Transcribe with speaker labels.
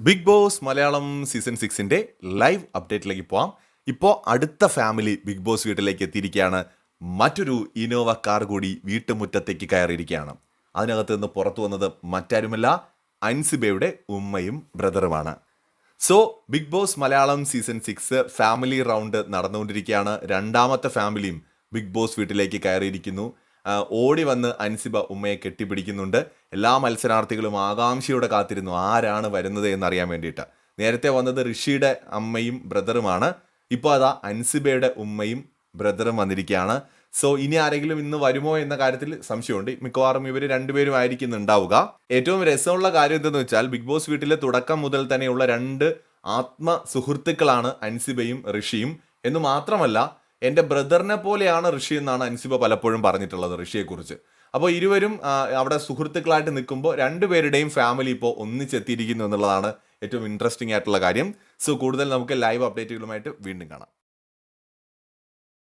Speaker 1: Big Boss Malayalam season സിക്സിന്റെ live അപ്ഡേറ്റിലേക്ക് പോവാം. ഇപ്പോൾ അടുത്ത ഫാമിലി ബിഗ് ബോസ് വീട്ടിലേക്ക് എത്തിയിരിക്കുകയാണ്. മറ്റൊരു ഇനോവ കാർ കൂടി വീട്ടുമുറ്റത്തേക്ക് കയറിയിരിക്കുകയാണ്. അതിനകത്ത് നിന്ന് പുറത്തു വന്നത് മറ്റാരുമല്ല അൻസിബയുടെ ഉമ്മയും ബ്രദറുമാണ്. So Bigg Boss Malayalam season six family round നടന്നുകൊണ്ടിരിക്കുകയാണ്. രണ്ടാമത്തെ ഫാമിലിയും ബിഗ് ബോസ് വീട്ടിലേക്ക് കയറിയിരിക്കുന്നു. ഓടി വന്ന് അൻസിബ ഉമ്മയെ കെട്ടിപ്പിടിക്കുന്നുണ്ട്. എല്ലാ മത്സരാർത്ഥികളും ആകാംക്ഷയോടെ കാത്തിരുന്നു. ആരാണ് വരുന്നത് എന്നറിയാൻ വേണ്ടിയിട്ട്. നേരത്തെ വന്നത് ഋഷിയുടെ അമ്മയും ബ്രദറുമാണ്. ഇപ്പോൾ അതാ അൻസിബയുടെ ഉമ്മയും ബ്രദറും വന്നിരിക്കുകയാണ്. സോ ഇനി ആരെങ്കിലും ഇന്ന് വരുമോ എന്ന കാര്യത്തിൽ സംശയമുണ്ട്. മിക്കവാറും ഇവർ രണ്ടുപേരും ആയിരിക്കും ഉണ്ടാവുക. ഏറ്റവും രസമുള്ള കാര്യം എന്തെന്ന് വെച്ചാൽ ബിഗ് ബോസ് വീട്ടിലെ തുടക്കം മുതൽ തന്നെയുള്ള രണ്ട് ആത്മ സുഹൃത്തുക്കളാണ് അൻസിബയും ഋഷിയും. എന്ന് മാത്രമല്ല എന്റെ ബ്രദറിനെ പോലെയാണ് ഋഷി എന്നാണ് അൻസിബ പലപ്പോഴും പറഞ്ഞിട്ടുള്ളത് ഋഷിയെക്കുറിച്ച്. അപ്പോൾ ഇരുവരും അവിടെ സുഹൃത്തുക്കളായിട്ട് നിൽക്കുമ്പോൾ രണ്ടുപേരുടെയും ഫാമിലി ഇപ്പോൾ ഒന്നിച്ചെത്തിയിരിക്കുന്നു എന്നുള്ളതാണ് ഏറ്റവും ഇൻട്രസ്റ്റിംഗ് ആയിട്ടുള്ള കാര്യം. സോ കൂടുതൽ നമുക്ക് ലൈവ് അപ്ഡേറ്റുകളുമായിട്ട് വീണ്ടും കാണാം.